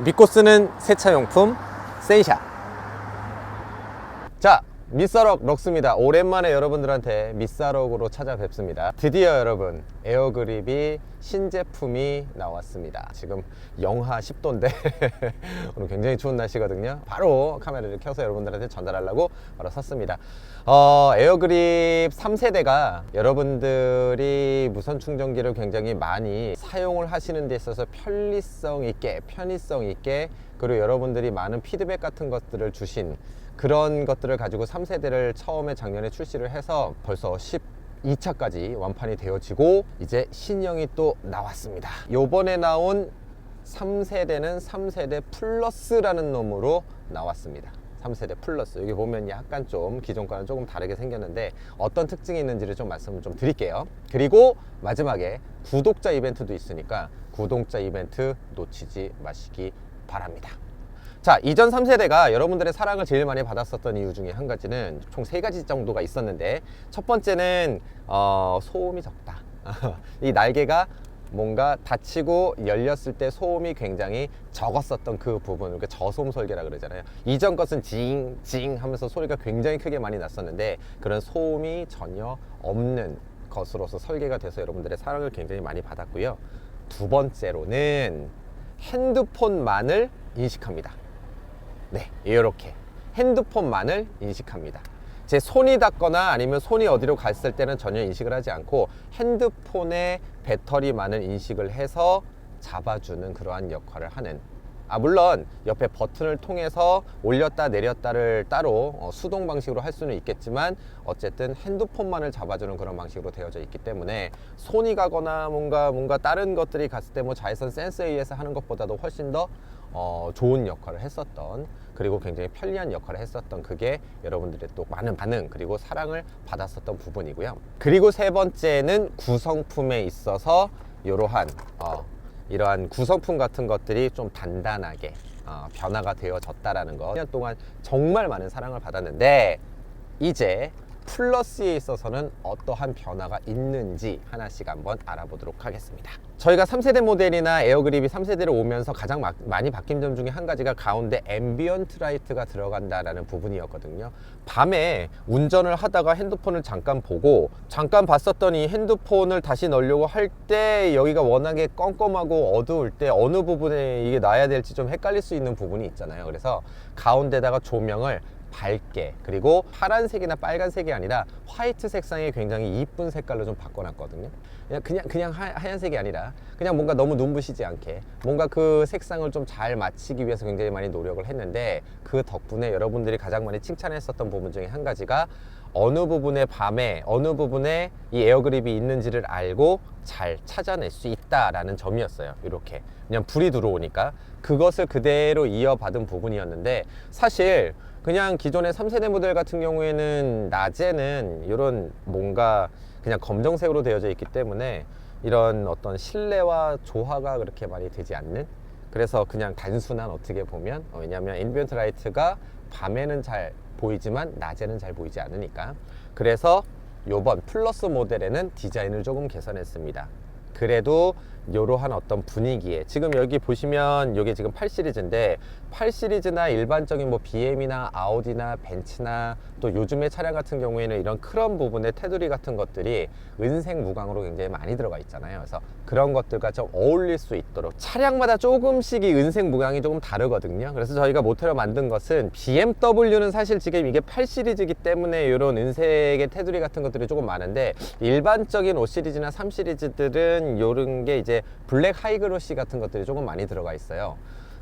믿고 쓰는 세차용품 센샤. 자 미사럭 럭스입니다. 오랜만에 여러분들한테 미사럭으로 찾아뵙습니다. 드디어 여러분 에어그립이 신제품이 나왔습니다. 지금 영하 10도인데 오늘 굉장히 추운 날씨거든요. 바로 카메라를 켜서 여러분들한테 전달하려고 바로 샀습니다. 어, 에어그립 3세대가 여러분들이 무선 충전기를 굉장히 많이 사용을 하시는 데 있어서 편리성 있게 편의성 있게 그리고 여러분들이 많은 피드백 같은 것들을 주신 그런 것들을 가지고 3세대를 처음에 작년에 출시를 해서 벌써 12차까지 완판이 되어지고 이제 신형이 또 나왔습니다. 요번에 나온 3세대는 3세대 플러스라는 놈으로 나왔습니다. 3세대 플러스 여기 보면 약간 좀 기존과는 조금 다르게 생겼는데 어떤 특징이 있는지를 좀 말씀을 좀 드릴게요 그리고 마지막에 구독자 이벤트도 있으니까 구독자 이벤트 놓치지 마시기 바랍니다 자 이전 3세대가 여러분들의 사랑을 제일 많이 받았었던 이유 중에 한 가지는 총 세 가지 정도가 있었는데 첫 번째는 어, 소음이 적다. 이 날개가 뭔가 닫히고 열렸을 때 소음이 굉장히 적었었던 그 부분 그러니까 저소음 설계라 그러잖아요. 이전 것은 징징 하면서 소리가 굉장히 크게 많이 났었는데 그런 소음이 전혀 없는 것으로서 설계가 돼서 여러분들의 사랑을 굉장히 많이 받았고요. 두 번째로는 핸드폰만을 인식합니다 네, 이렇게 핸드폰만을 인식합니다. 제 손이 닿거나 아니면 손이 어디로 갔을 때는 전혀 인식을 하지 않고 핸드폰의 배터리만을 인식을 해서 잡아주는 그러한 역할을 하는 아 물론 옆에 버튼을 통해서 올렸다 내렸다를 따로 어, 수동 방식으로 할 수는 있겠지만 어쨌든 핸드폰만을 잡아주는 그런 방식으로 되어져 있기 때문에 손이 가거나 뭔가 뭔가 다른 것들이 갔을 때 뭐 자외선 센서에 의해서 하는 것보다도 훨씬 더 어, 좋은 역할을 했었던 그리고 굉장히 편리한 역할을 했었던 그게 여러분들의 또 많은 반응 그리고 사랑을 받았었던 부분이고요. 그리고 세 번째는 구성품에 있어서 이러한 어, 이러한 구성품 같은 것들이 좀 단단하게 어, 변화가 되어졌다라는 거. 1년 동안 정말 많은 사랑을 받았는데 이제 플러스에 있어서는 어떠한 변화가 있는지 하나씩 한번 알아보도록 하겠습니다. 저희가 3세대 모델이나 에어그립이 3세대로 오면서 가장 마- 많이 바뀐 점 중에 한 가지가 가운데 앰비언트 라이트가 들어간다라는 부분이었거든요. 밤에 운전을 하다가 핸드폰을 잠깐 보고 잠깐 봤었던 이 핸드폰을 다시 넣으려고 할 때 여기가 워낙에 껌껌하고 어두울 때 어느 부분에 이게 놔야 될지 좀 헷갈릴 수 있는 부분이 있잖아요. 그래서 가운데다가 조명을 밝게 그리고 파란색이나 빨간색이 아니라 화이트 색상의 굉장히 이쁜 색깔로 좀 바꿔놨거든요. 그냥 그냥, 그냥 하, 하얀색이 아니라 그냥 뭔가 너무 눈부시지 않게 뭔가 그 색상을 좀 잘 맞추기 위해서 굉장히 많이 노력을 했는데 그 덕분에 여러분들이 가장 많이 칭찬했었던 부분 중에 한 가지가 어느 부분에 밤에 어느 부분에 이 에어그립이 있는지를 알고 잘 찾아낼 수 있다라는 점이었어요. 이렇게 그냥 불이 들어오니까 그것을 그대로 이어받은 부분이었는데 사실 그냥 기존의 3세대 모델 같은 경우에는 낮에는 이런 뭔가 그냥 검정색으로 되어져 있기 때문에 이런 어떤 실내와 조화가 그렇게 많이 되지 않는? 그래서 그냥 단순한 어떻게 보면 어, 왜냐하면 인비언트 라이트가 밤에는 잘 보이지만 낮에는 잘 보이지 않으니까. 그래서 요번 플러스 모델에는 디자인을 조금 개선했습니다. 그래도 이러한 어떤 분위기에 지금 여기 보시면 이게 지금 8 시리즈인데 8 시리즈나 일반적인 뭐 BM이나 아우디나 벤츠나 또 요즘의 차량 같은 경우에는 이런 크롬 부분의 테두리 같은 것들이 은색 무광으로 굉장히 많이 들어가 있잖아요. 그래서 그런 것들과 좀 어울릴 수 있도록 차량마다 조금씩 이 은색 무광이 조금 다르거든요. 그래서 저희가 모태로 만든 것은 BMW는 사실 지금 이게 8 시리즈이기 때문에 이런 은색의 테두리 같은 것들이 조금 많은데 일반적인 5 시리즈나 3 시리즈들은 이런 게 이제 블랙 하이그로시 같은 것들이 조금 많이 들어가 있어요.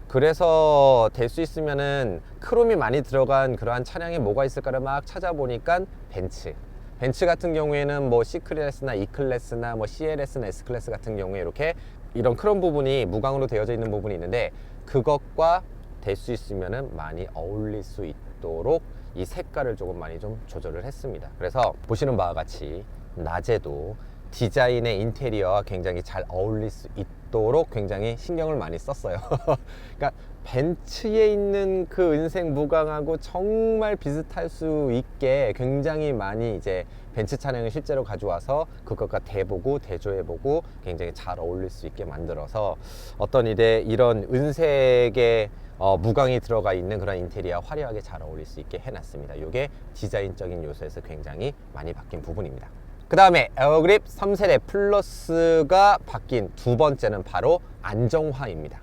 그래서 될 수 있으면은 크롬이 많이 들어간 그러한 차량이 뭐가 있을까를 막 찾아보니까 벤츠. 벤츠 같은 경우에는 뭐 C 클래스나 E 클래스나 뭐 CLS나 S 클래스 같은 경우에 이렇게 이런 크롬 부분이 무광으로 되어져 있는 부분이 있는데 그것과 될 수 있으면은 많이 어울릴 수 있도록 이 색깔을 조금 많이 좀 조절을 했습니다. 그래서 보시는 바와 같이 낮에도 디자인의 인테리어와 굉장히 잘 어울릴 수 있도록 굉장히 신경을 많이 썼어요. 그러니까 벤츠에 있는 그 은색 무광하고 정말 비슷할 수 있게 굉장히 많이 이제 벤츠 차량을 실제로 가져와서 그것과 대보고 대조해보고 굉장히 잘 어울릴 수 있게 만들어서 어떤 일에 이런 은색의 어, 무광이 들어가 있는 그런 인테리어 화려하게 잘 어울릴 수 있게 해놨습니다. 이게 디자인적인 요소에서 굉장히 많이 바뀐 부분입니다. 그 다음에 에어그립 3세대 플러스가 바뀐 두 번째는 바로 안정화입니다.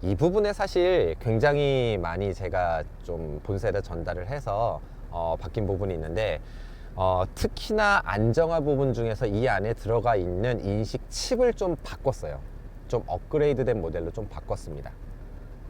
이 부분에 사실 굉장히 많이 제가 좀 본세대 전달을 해서 어, 바뀐 부분이 있는데 어, 특히나 안정화 부분 중에서 이 안에 들어가 있는 인식 칩을 좀 바꿨어요. 좀 업그레이드된 모델로 좀 바꿨습니다.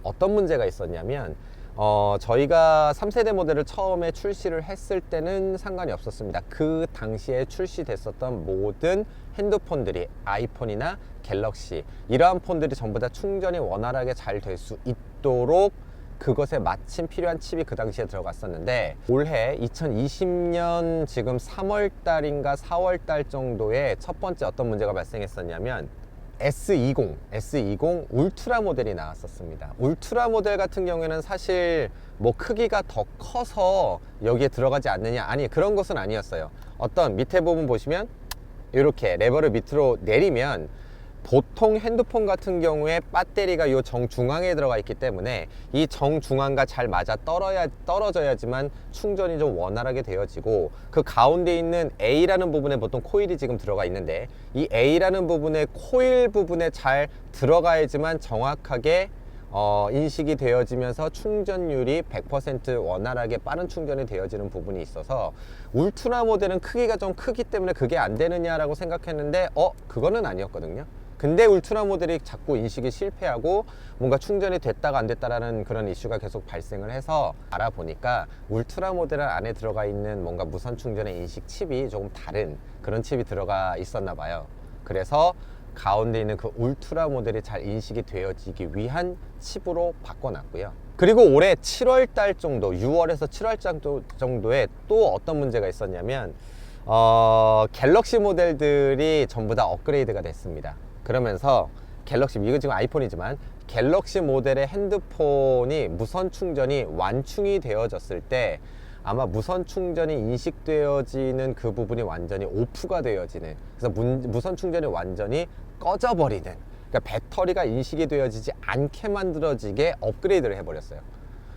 어떤 문제가 있었냐면 어, 저희가 3세대 모델을 처음에 출시를 했을 때는 상관이 없었습니다. 그 당시에 출시됐었던 모든 핸드폰들이 아이폰이나 갤럭시 이러한 폰들이 전부 다 충전이 원활하게 잘 될 수 있도록 그것에 마침 필요한 칩이 그 당시에 들어갔었는데 올해 2020년 지금 3월 달인가 4월 달 정도에 첫 번째 어떤 문제가 발생했었냐면 S20, S20 울트라 모델이 나왔었습니다. 울트라 모델 같은 경우에는 사실 뭐 크기가 더 커서 여기에 들어가지 않느냐 아니 그런 것은 아니었어요. 어떤 밑에 부분 보시면 이렇게 레버를 밑으로 내리면 보통 핸드폰 같은 경우에 배터리가 요 정중앙에 들어가 있기 때문에 이 정중앙과 잘 맞아 떨어야, 떨어져야지만 충전이 좀 원활하게 되어지고 그 가운데 있는 A라는 부분에 보통 코일이 지금 들어가 있는데 이 A라는 부분에 코일 부분에 잘 들어가야지만 정확하게 어, 인식이 되어지면서 충전율이 100% 원활하게 빠른 충전이 되어지는 부분이 있어서 울트라 모델은 크기가 좀 크기 때문에 그게 안 되느냐라고 생각했는데 어 그거는 아니었거든요. 근데 울트라 모델이 자꾸 인식이 실패하고 뭔가 충전이 됐다가 안 됐다라는 그런 이슈가 계속 발생을 해서 알아보니까 울트라 모델 안에 들어가 있는 뭔가 무선 충전의 인식 칩이 조금 다른 그런 칩이 들어가 있었나 봐요. 그래서 가운데 있는 그 울트라 모델이 잘 인식이 되어지기 위한 칩으로 바꿔놨고요. 그리고 올해 7월 달 정도, 6월에서 7월 달 정도에 또 어떤 문제가 있었냐면 어, 갤럭시 모델들이 전부 다 업그레이드가 됐습니다. 그러면서 갤럭시 이거 지금 아이폰이지만 갤럭시 모델의 핸드폰이 무선 충전이 완충이 되어졌을 때 아마 무선 충전이 인식되어지는 그 부분이 완전히 오프가 되어지는 그래서 문, 무선 충전이 완전히 꺼져버리는 그러니까 배터리가 인식이 되어지지 않게 만들어지게 업그레이드를 해버렸어요.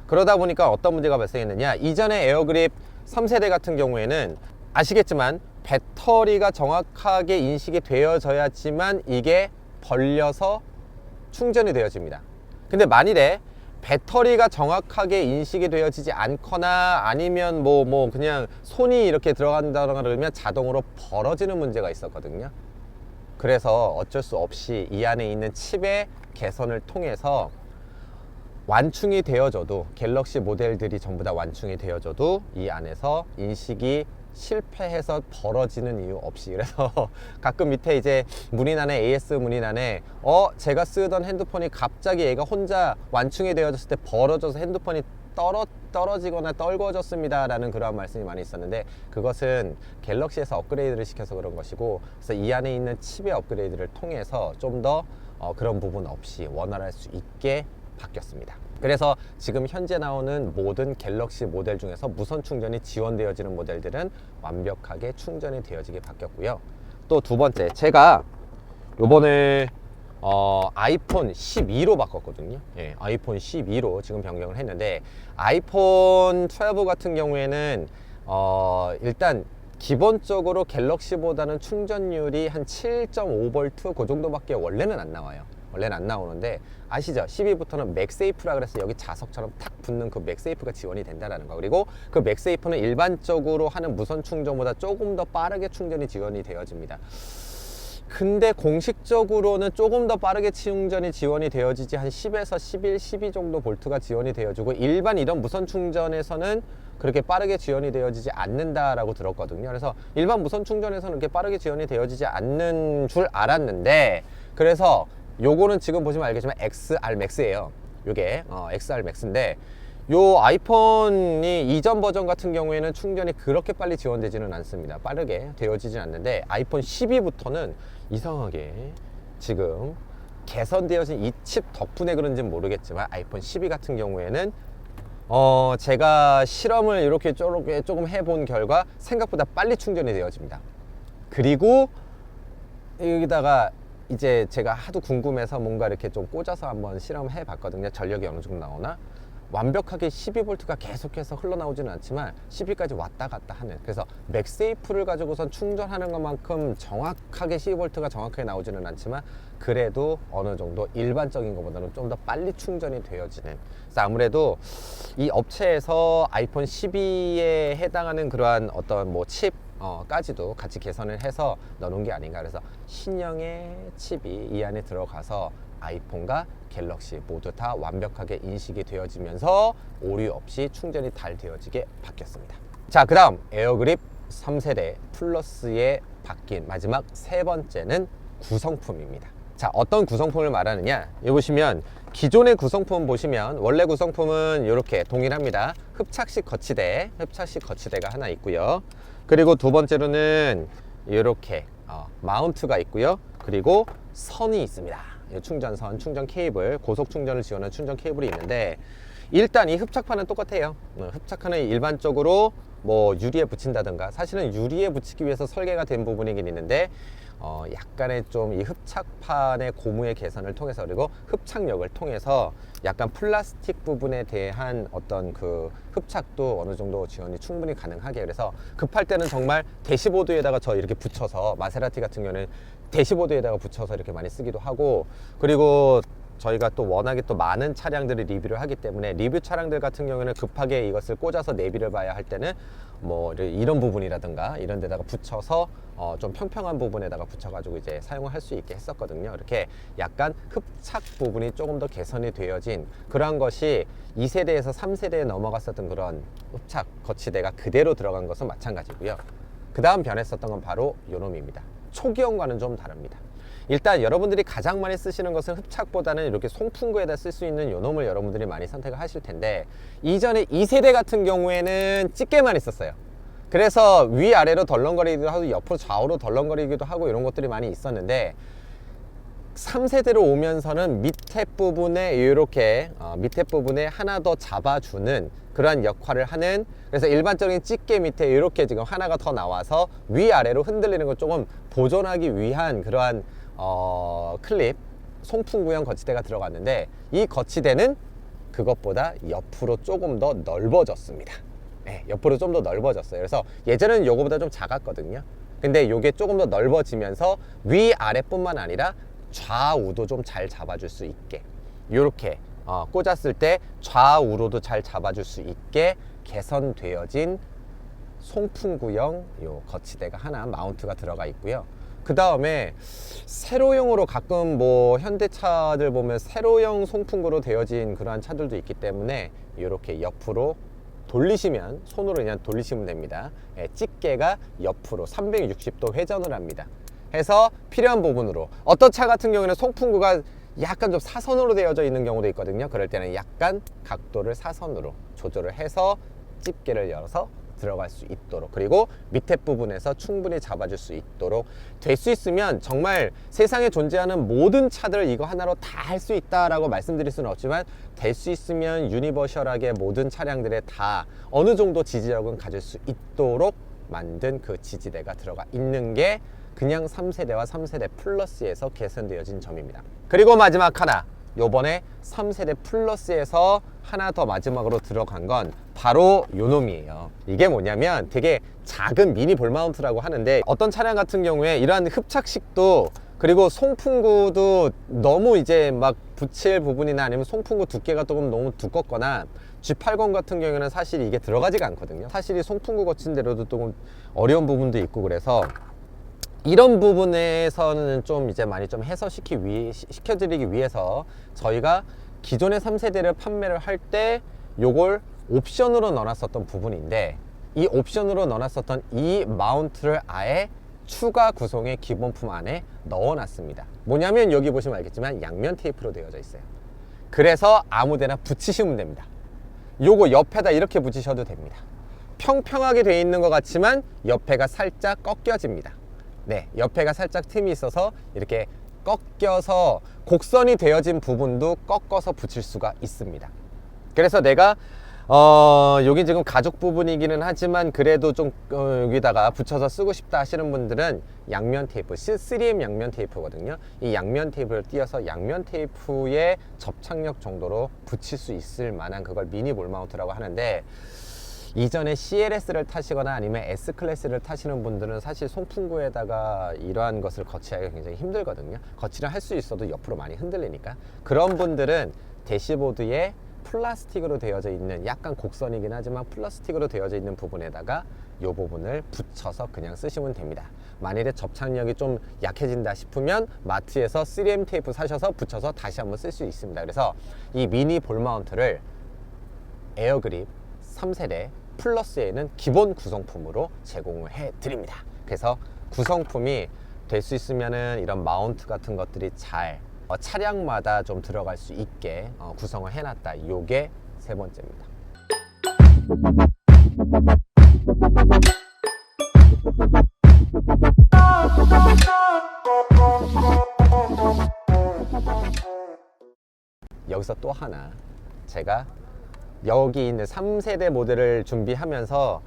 그러다 보니까 어떤 문제가 발생했느냐 이전에 에어그립 3세대 같은 경우에는 아시겠지만 배터리가 정확하게 인식이 되어져야지만 이게 벌려서 충전이 되어집니다. 근데 만일에 배터리가 정확하게 인식이 되어지지 않거나 아니면 뭐, 뭐 그냥 손이 이렇게 들어간다거나 그러면 자동으로 벌어지는 문제가 있었거든요. 그래서 어쩔 수 없이 이 안에 있는 칩의 개선을 통해서 완충이 되어져도 갤럭시 모델들이 전부 다 완충이 되어져도 이 안에서 인식이 실패해서 벌어지는 이유 없이. 그래서 가끔 밑에 이제 문인안에 AS 문인안에 어 제가 쓰던 핸드폰이 갑자기 얘가 혼자 완충이 되어졌을 때 벌어져서 핸드폰이 떨어 떨어지거나 떨궈졌습니다 라는 그러한 말씀이 많이 있었는데 그것은 갤럭시에서 업그레이드를 시켜서 그런 것이고 그래서 이 안에 있는 칩의 업그레이드를 통해서 좀더 어, 그런 부분 없이 원활할 수 있게 바뀌었습니다. 그래서 지금 현재 나오는 모든 갤럭시 모델 중에서 무선 충전이 지원되어지는 모델들은 완벽하게 충전이 되어지게 바뀌었고요. 또 두 번째, 제가 요번에 어, 아이폰 12로 바꿨거든요. 예, 아이폰 12로 지금 변경을 했는데 아이폰 12 같은 경우에는 어, 일단 기본적으로 갤럭시보다는 충전율이 한 7.5V 그 정도밖에 원래는 안 나와요. 원래는 안 나오는데 아시죠? 12부터는 맥세이프라 그래서 여기 자석처럼 탁 붙는 그 맥세이프가 지원이 된다라는 거. 그리고 그 맥세이프는 일반적으로 하는 무선 충전보다 조금 더 빠르게 충전이 지원이 되어집니다. 근데 공식적으로는 조금 더 빠르게 충전이 지원이 되어지지 한 10에서 11, 12 정도 볼트가 지원이 되어지고 일반 이런 무선 충전에서는 그렇게 빠르게 지원이 되어지지 않는다라고 들었거든요. 그래서 일반 무선 충전에서는 그렇게 빠르게 지원이 되어지지 않는 줄 알았는데 그래서 요거는 지금 보시면 알겠지만 XR Max예요. 요게 어, XR Max인데 요 아이폰이 이전 버전 같은 경우에는 충전이 그렇게 빨리 지원되지는 않습니다. 빠르게 되어지진 않는데 아이폰 12부터는 이상하게 지금 개선되어진 이 칩 덕분에 그런지는 모르겠지만 아이폰 12 같은 경우에는 어 제가 실험을 이렇게 조금 조금 해본 결과 생각보다 빨리 충전이 되어집니다. 그리고 여기다가 이제 제가 하도 궁금해서 뭔가 이렇게 좀 꽂아서 한번 실험해 봤거든요. 전력이 어느 정도 나오나. 완벽하게 12V가 계속해서 흘러나오지는 않지만 12까지 왔다 갔다 하는 그래서 맥세이프를 가지고선 충전하는 것만큼 정확하게 12V가 정확하게 나오지는 않지만 그래도 어느 정도 일반적인 것보다는 좀 더 빨리 충전이 되어지는 그래서 아무래도 이 업체에서 아이폰 12에 해당하는 그러한 어떤 뭐칩 어, 까지도 같이 개선을 해서 넣어놓은 게 아닌가 그래서 신형의 칩이 이 안에 들어가서 아이폰과 갤럭시 모두 다 완벽하게 인식이 되어지면서 오류 없이 충전이 잘 되어지게 바뀌었습니다. 자, 그 다음 에어그립 3세대 플러스에 바뀐 마지막 세 번째는 구성품입니다. 자, 어떤 구성품을 말하느냐? 여기 보시면 기존의 구성품 보시면 원래 구성품은 이렇게 동일합니다. 흡착식 거치대, 흡착식 거치대가 하나 있고요. 그리고 두 번째로는 이렇게 어, 마운트가 있고요. 그리고 선이 있습니다. 이 충전선, 충전 케이블, 고속 충전을 지원하는 충전 케이블이 있는데 일단 이 흡착판은 똑같아요. 어, 흡착판은 일반적으로 뭐 유리에 붙인다든가 사실은 유리에 붙이기 위해서 설계가 된 부분이긴 있는데 어, 약간의 좀 이 흡착판의 고무의 개선을 통해서 그리고 흡착력을 통해서 약간 플라스틱 부분에 대한 어떤 그 흡착도 어느 정도 지원이 충분히 가능하게. 그래서 급할 때는 정말 대시보드에다가 저 이렇게 붙여서 마세라티 같은 경우는 대시보드에다가 붙여서 이렇게 많이 쓰기도 하고 그리고 저희가 또 워낙에 또 많은 차량들을 리뷰를 하기 때문에 리뷰 차량들 같은 경우에는 급하게 이것을 꽂아서 내비를 봐야 할 때는 뭐 이런 부분이라든가 이런 데다가 붙여서 어 좀 평평한 부분에다가 붙여가지고 이제 사용을 할 수 있게 했었거든요. 이렇게 약간 흡착 부분이 조금 더 개선이 되어진 그러한 것이 2세대에서 3세대에 넘어갔었던 그런 흡착 거치대가 그대로 들어간 것은 마찬가지고요. 그 다음 변했었던 건 바로 요놈입니다. 초기형과는 좀 다릅니다. 일단 여러분들이 가장 많이 쓰시는 것은 흡착보다는 이렇게 송풍구에다 쓸 수 있는 요놈을 여러분들이 많이 선택을 하실 텐데 이전에 2세대 같은 경우에는 집게만 있었어요. 그래서 위아래로 덜렁거리기도 하고 옆으로 좌우로 덜렁거리기도 하고 이런 것들이 많이 있었는데 3세대로 오면서는 밑에 부분에 이렇게 어, 밑에 부분에 하나 더 잡아주는 그러한 역할을 하는 그래서 일반적인 집게 밑에 이렇게 지금 하나가 더 나와서 위아래로 흔들리는 걸 조금 보존하기 위한 그러한 어, 클립 송풍 구형 거치대가 들어갔는데 이 거치대는 그것보다 옆으로 조금 더 넓어졌습니다. 네, 옆으로 좀 더 넓어졌어요. 그래서 예전에는 요거보다 좀 작았거든요. 근데 요게 조금 더 넓어지면서 위아래뿐만 아니라 좌우도 좀 잘 잡아줄 수 있게 이렇게 어, 꽂았을 때 좌우로도 잘 잡아줄 수 있게 개선되어진 송풍구형 요 거치대가 하나 마운트가 들어가 있고요. 그 다음에 세로형으로 가끔 뭐 현대차들 보면 세로형 송풍구로 되어진 그러한 차들도 있기 때문에 이렇게 옆으로 돌리시면 손으로 그냥 돌리시면 됩니다. 예, 집게가 옆으로 360도 회전을 합니다. 해서 필요한 부분으로 어떤 차 같은 경우에는 송풍구가 약간 좀 사선으로 되어져 있는 경우도 있거든요. 그럴 때는 약간 각도를 사선으로 조절을 해서 집게를 열어서 들어갈 수 있도록 그리고 밑에 부분에서 충분히 잡아줄 수 있도록 될 수 있으면 정말 세상에 존재하는 모든 차들 이거 하나로 다 할 수 있다라고 말씀드릴 수는 없지만 될 수 있으면 유니버셜하게 모든 차량들에 다 어느 정도 지지력은 가질 수 있도록 만든 그 지지대가 들어가 있는 게 그냥 3세대와 3세대 플러스에서 개선되어진 점입니다. 그리고 마지막 하나 요번에 3세대 플러스에서 하나 더 마지막으로 들어간 건 바로 요놈이에요. 이게 뭐냐면 되게 작은 미니 볼 마운트라고 하는데 어떤 차량 같은 경우에 이러한 흡착식도 그리고 송풍구도 너무 이제 막 붙일 부분이나 아니면 송풍구 두께가 조금 너무 두껍거나 G80 같은 경우에는 사실 이게 들어가지가 않거든요. 사실 이 송풍구 거친 대로도 조금 어려운 부분도 있고 그래서 이런 부분에서는 좀 이제 많이 좀 해소시키 위, 시켜드리기 위해서 저희가 기존의 3세대를 판매를 할 때 요걸 옵션으로 넣어놨었던 부분인데 이 옵션으로 넣어놨었던 이 마운트를 아예 추가 구성의 기본품 안에 넣어놨습니다. 뭐냐면 여기 보시면 알겠지만 양면 테이프로 되어져 있어요. 그래서 아무데나 붙이시면 됩니다. 요거 옆에다 이렇게 붙이셔도 됩니다. 평평하게 돼 있는 것 같지만 옆에가 살짝 꺾여집니다. 네, 옆에가 살짝 틈이 있어서 이렇게 꺾여서 곡선이 되어진 부분도 꺾어서 붙일 수가 있습니다. 그래서 내가 어 여기 지금 가죽 부분이기는 하지만 그래도 좀 어, 여기다가 붙여서 쓰고 싶다 하시는 분들은 양면 테이프 3M 양면 테이프거든요 이 양면 테이프를 띄어서 양면 테이프의 접착력 정도로 붙일 수 있을 만한 그걸 미니 볼 마운트라고 하는데 이전에 CLS를 타시거나 아니면 S클래스를 타시는 분들은 사실 송풍구에다가 이러한 것을 거치하기가 굉장히 힘들거든요. 거치를 할 수 있어도 옆으로 많이 흔들리니까. 그런 분들은 대시보드에 플라스틱으로 되어져 있는 약간 곡선이긴 하지만 플라스틱으로 되어져 있는 부분에다가 이 부분을 붙여서 그냥 쓰시면 됩니다. 만일에 접착력이 좀 약해진다 싶으면 마트에서 3M 테이프 사셔서 붙여서 다시 한번 쓸 수 있습니다. 그래서 이 미니 볼 마운트를 에어그립 3세대 플러스에는 기본 구성품으로 제공을 해 드립니다. 그래서 구성품이 될 수 있으면은 이런 마운트 같은 것들이 잘 어, 차량마다 좀 들어갈 수 있게 어, 구성을 해놨다. 요게 세 번째입니다. 여기서 또 하나 제가 여기 있는 3세대 모델을 준비하면서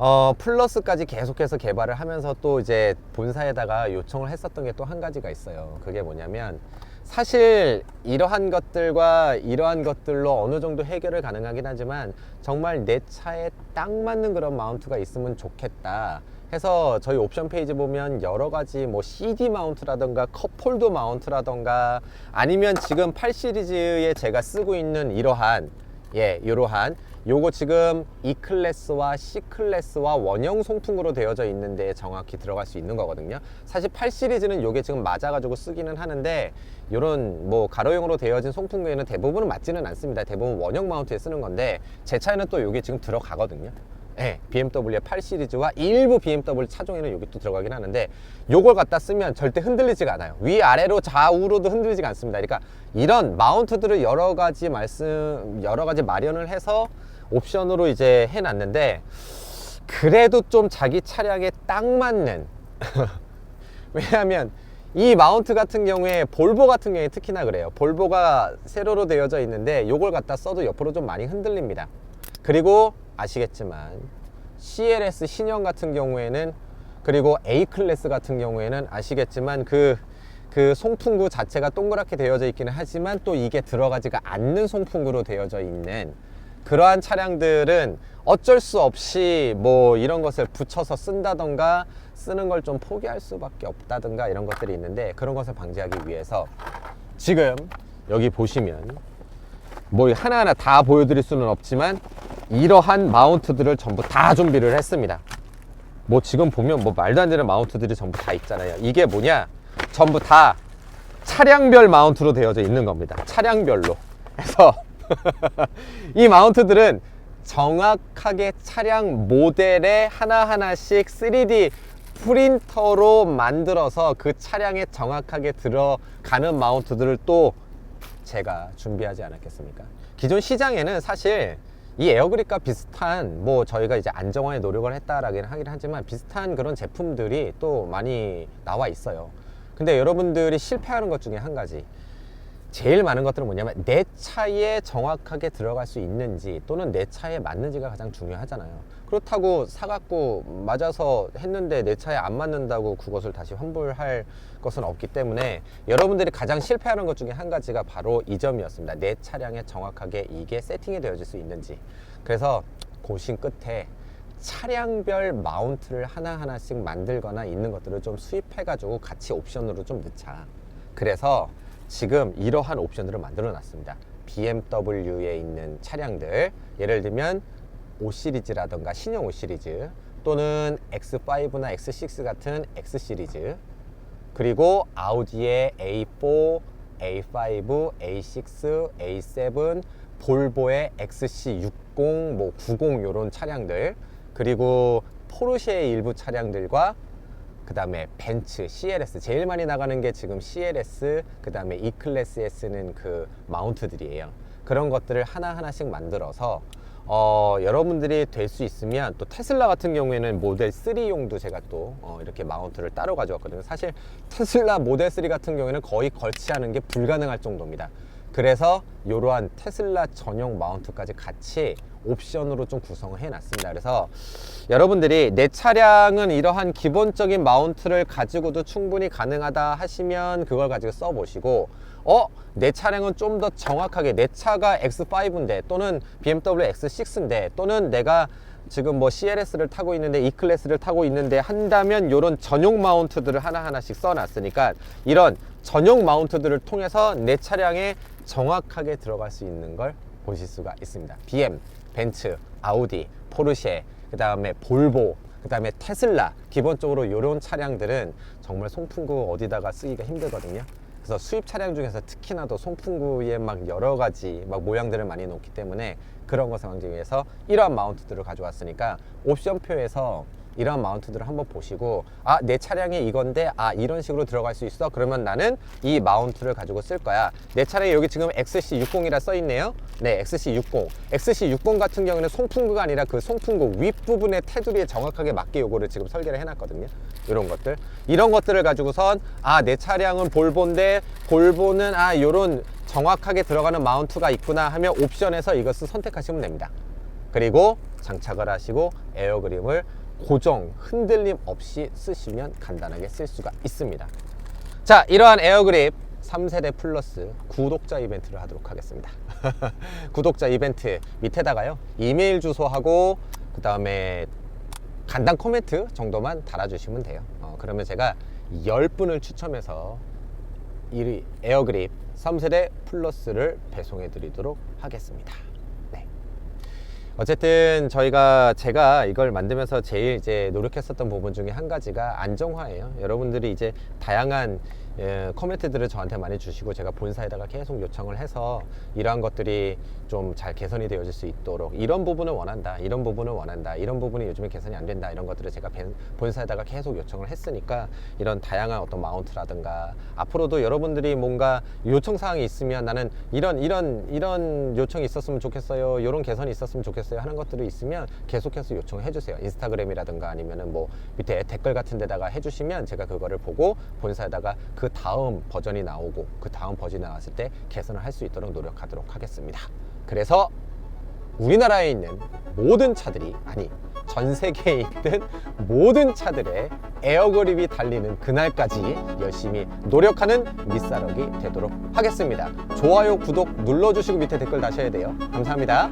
어, 플러스까지 계속해서 개발을 하면서 또 이제 본사에다가 요청을 했었던 게 또 한 가지가 있어요. 그게 뭐냐면 사실 이러한 것들과 이러한 것들로 어느 정도 해결을 가능하긴 하지만 정말 내 차에 딱 맞는 그런 마운트가 있으면 좋겠다. 해서 저희 옵션 페이지 보면 여러 가지 뭐 CD 마운트라던가 컵홀더 마운트라던가 아니면 지금 8 시리즈에 제가 쓰고 있는 이러한 예, 이러한 요거 지금 E 클래스와 C 클래스와 원형 송풍구로 되어져 있는데 정확히 들어갈 수 있는 거거든요. 사실 8 시리즈는 요게 지금 맞아가지고 쓰기는 하는데 요런 뭐 가로형으로 되어진 송풍구에는 대부분은 맞지는 않습니다. 대부분 원형 마운트에 쓰는 건데 제 차에는 또 요게 지금 들어가거든요. 네, BMW의 8 시리즈와 일부 BMW 차종에는 여기 또 들어가긴 하는데 요걸 갖다 쓰면 절대 흔들리지가 않아요. 위 아래로 좌우로도 흔들리지가 않습니다. 그러니까 이런 마운트들을 여러 가지 말씀 여러 가지 마련을 해서 옵션으로 이제 해놨는데 그래도 좀 자기 차량에 딱 맞는 왜냐하면 이 마운트 같은 경우에 볼보 같은 경우에 특히나 그래요. 볼보가 세로로 되어져 있는데 요걸 갖다 써도 옆으로 좀 많이 흔들립니다. 그리고 아시겠지만 CLS 신형 같은 경우에는 그리고 A 클래스 같은 경우에는 아시겠지만 그, 그 송풍구 자체가 동그랗게 되어져 있기는 하지만 또 이게 들어가지가 않는 송풍구로 되어져 있는 그러한 차량들은 어쩔 수 없이 뭐 이런 것을 붙여서 쓴다던가 쓰는 걸 좀 포기할 수밖에 없다든가 이런 것들이 있는데 그런 것을 방지하기 위해서 지금 여기 보시면 뭐 하나하나 다 보여드릴 수는 없지만 이러한 마운트들을 전부 다 준비를 했습니다. 뭐 지금 보면 뭐 말도 안 되는 마운트들이 전부 다 있잖아요. 이게 뭐냐? 전부 다 차량별 마운트로 되어져 있는 겁니다. 차량별로. 그래서 이 마운트들은 정확하게 차량 모델에 하나하나씩 3D 프린터로 만들어서 그 차량에 정확하게 들어가는 마운트들을 또 제가 준비하지 않았겠습니까? 기존 시장에는 사실 이 에어그립과 비슷한 뭐 저희가 이제 안정화에 노력을 했다라기는 하긴 하지만 비슷한 그런 제품들이 또 많이 나와 있어요. 근데 여러분들이 실패하는 것 중에 한 가지 제일 많은 것들은 뭐냐면 내 차에 정확하게 들어갈 수 있는지 또는 내 차에 맞는지가 가장 중요하잖아요. 그렇다고 사갖고 맞아서 했는데 내 차에 안 맞는다고 그것을 다시 환불할 것은 없기 때문에 여러분들이 가장 실패하는 것 중에 한 가지가 바로 이 점이었습니다. 내 차량에 정확하게 이게 세팅이 되어질 수 있는지. 그래서 고심 끝에 차량별 마운트를 하나하나씩 만들거나 있는 것들을 좀 수입해가지고 같이 옵션으로 좀 넣자. 그래서 지금 이러한 옵션들을 만들어 놨습니다. BMW에 있는 차량들, 예를 들면 5 시리즈라던가 신형 5 시리즈 또는 X5나 X6 같은 X 시리즈 그리고 아우디의 A4, A5, A6, A7, 볼보의 XC60, 뭐 90 이런 차량들 그리고 포르쉐의 일부 차량들과 그 다음에 벤츠, CLS 제일 많이 나가는 게 지금 CLS 그 다음에 E 클래스에 쓰는 그 마운트들이에요. 그런 것들을 하나 하나씩 만들어서 어, 여러분들이 될 수 있으면 또 테슬라 같은 경우에는 모델 3용도 제가 또 어, 이렇게 마운트를 따로 가져왔거든요. 사실 테슬라 모델 3 같은 경우에는 거의 걸치하는 게 불가능할 정도입니다. 그래서 이러한 테슬라 전용 마운트까지 같이 옵션으로 좀 구성을 해놨습니다. 그래서 여러분들이 내 차량은 이러한 기본적인 마운트를 가지고도 충분히 가능하다 하시면 그걸 가지고 써보시고 어? 내 차량은 좀 더 정확하게 내 차가 X5인데 또는 BMW X6인데 또는 내가 지금 뭐 CLS를 타고 있는데 E 클래스를 타고 있는데 한다면 이런 전용 마운트들을 하나하나씩 써놨으니까 이런 전용 마운트들을 통해서 내 차량에 정확하게 들어갈 수 있는 걸 보실 수가 있습니다. BM, 벤츠, 아우디, 포르쉐, 그 다음에 볼보, 그 다음에 테슬라. 기본적으로 이런 차량들은 정말 송풍구 어디다가 쓰기가 힘들거든요. 그래서 수입 차량 중에서 특히나 더 송풍구에 막 여러 가지 막 모양들을 많이 놓기 때문에 그런 것을 방지하기 위해서 이러한 마운트들을 가져왔으니까 옵션표에서 이러한 마운트들을 한번 보시고 아 내 차량이 이건데 아 이런 식으로 들어갈 수 있어? 그러면 나는 이 마운트를 가지고 쓸 거야. 내 차량에 여기 지금 XC60이라 써 있네요 네 XC60 XC60 같은 경우는 송풍구가 아니라 그 송풍구 윗부분의 테두리에 정확하게 맞게 요거를 지금 설계를 해놨거든요. 이런 것들. 이런 것들을 가지고선 아 내 차량은 볼보인데 볼보는 아 요런 정확하게 들어가는 마운트가 있구나 하면 옵션에서 이것을 선택하시면 됩니다. 그리고 장착을 하시고 에어그립을 고정, 흔들림 없이 쓰시면 간단하게 쓸 수가 있습니다. 자, 이러한 에어 그립 3세대 플러스 구독자 이벤트를 하도록 하겠습니다. 구독자 이벤트 밑에다가요. 이메일 주소하고 그 다음에 간단 코멘트 정도만 달아주시면 돼요. 어, 그러면 제가 10분을 추첨해서 이 에어그립 3세대 플러스를 배송해 드리도록 하겠습니다. 네. 어쨌든 저희가 제가 이걸 만들면서 제일 이제 노력했었던 부분 중에 한 가지가 안정화예요. 여러분들이 이제 다양한 예, 코멘트들을 저한테 많이 주시고 제가 본사에다가 계속 요청을 해서 이러한 것들이 좀 잘 개선이 되어질 수 있도록 이런 부분을 원한다 이런 부분을 원한다 이런 부분이 요즘에 개선이 안 된다 이런 것들을 제가 벤- 본사에다가 계속 요청을 했으니까 이런 다양한 어떤 마운트라든가 앞으로도 여러분들이 뭔가 요청 사항이 있으면 나는 이런 이런 이런 요청이 있었으면 좋겠어요 이런 개선이 있었으면 좋겠어요 하는 것들이 있으면 계속해서 요청해 주세요. 인스타그램이라든가 아니면은 뭐 밑에 댓글 같은 데다가 해주시면 제가 그거를 보고 본사에다가 그 다음 버전이 나오고 그 다음 버전이 나왔을 때 개선을 할 수 있도록 노력하도록 하겠습니다 그래서 우리나라에 있는 모든 차들이 아니 전 세계에 있는 모든 차들의 에어그립이 달리는 그날까지 열심히 노력하는 미사럭이 되도록 하겠습니다. 좋아요, 구독 눌러주시고 밑에 댓글 다셔야 돼요. 감사합니다.